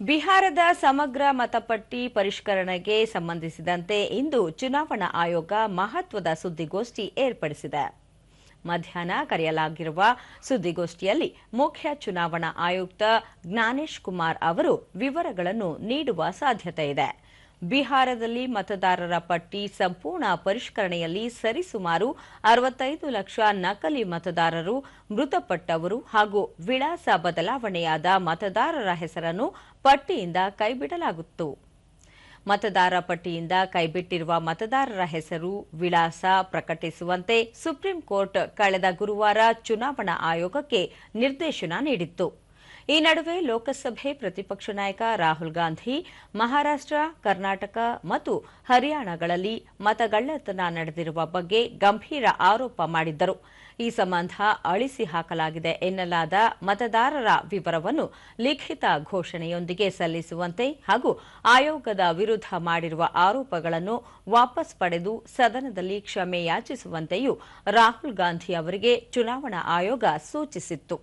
ಬಿಹಾರದ ಸಮಗ್ರ ಮತಪಟ್ಟಿ ಪರಿಷ್ಕರಣೆಗೆ ಸಂಬಂಧಿಸಿದಂತೆ ಇಂದು ಚುನಾವಣಾ ಆಯೋಗ ಮಹತ್ವದ ಸುದ್ದಿಗೋಷ್ಠಿ ಏರ್ಪಡಿಸಿದೆ. ಮಧ್ಯಾಹ್ನ ಕರೆಯಲಾಗಿರುವ ಸುದ್ದಿಗೋಷ್ಠಿಯಲ್ಲಿ ಮುಖ್ಯ ಚುನಾವಣಾ ಆಯುಕ್ತ ಜ್ಞಾನೇಶ್ ಕುಮಾರ್ ಅವರು ವಿವರಗಳನ್ನು ನೀಡುವ ಸಾಧ್ಯತೆ ಇದೆ. ಬಿಹಾರದಲ್ಲಿ ಮತದಾರರ ಪಟ್ಟಿ ಸಂಪೂರ್ಣ ಪರಿಷ್ಕರಣೆಯಲ್ಲಿ ಸರಿಸುಮಾರು ಅರವತ್ತೈದು ಲಕ್ಷ ನಕಲಿ ಮತದಾರರು ಮೃತಪಟ್ಟವರು ಹಾಗೂ ವಿಳಾಸ ಬದಲಾವಣೆಯಾದ ಮತದಾರರ ಹೆಸರನ್ನು ಪಟ್ಟಿಯಿಂದ ಕೈಬಿಡಲಾಗುತ್ತು. ಮತದಾರ ಪಟ್ಟಿಯಿಂದ ಕೈಬಿಟ್ಟಿರುವ ಮತದಾರರ ಹೆಸರು, ವಿಳಾಸ ಪ್ರಕಟಿಸುವಂತೆ ಸುಪ್ರೀಂ ಕೋರ್ಟ್ ಕಳೆದ ಗುರುವಾರ ಚುನಾವಣಾ ಆಯೋಗಕ್ಕೆ ನಿರ್ದೇಶನ ನೀಡಿತ್ತು. ಈ ನಡುವೆ ಲೋಕಸಭೆ ಪ್ರತಿಪಕ್ಷ ನಾಯಕ ರಾಹುಲ್ ಗಾಂಧಿ, ಮಹಾರಾಷ್ಟ್ರ, ಕರ್ನಾಟಕ ಮತ್ತು ಹರಿಯಾಣಗಳಲ್ಲಿ ಮತಗಳ್ಳತನ ನಡೆದಿರುವ ಬಗ್ಗೆ ಗಂಭೀರ ಆರೋಪ ಮಾಡಿದ್ದರು. ಈ ಸಂಬಂಧ ಅಳಿಸಿ ಹಾಕಲಾಗಿದೆ ಎನ್ನಲಾದ ಮತದಾರರ ವಿವರವನ್ನು ಲಿಖಿತ ಘೋಷಣೆಯೊಂದಿಗೆ ಸಲ್ಲಿಸುವಂತೆ ಹಾಗೂ ಆಯೋಗದ ವಿರುದ್ಧ ಮಾಡಿರುವ ಆರೋಪಗಳನ್ನು ವಾಪಸ್ ಪಡೆದು ಸದನದಲ್ಲಿ ಕ್ಷಮೆ ಯಾಚಿಸುವಂತೆಯೂ ರಾಹುಲ್ ಗಾಂಧಿ ಅವರಿಗೆ ಚುನಾವಣಾ ಆಯೋಗ ಸೂಚಿಸಿತ್ತು.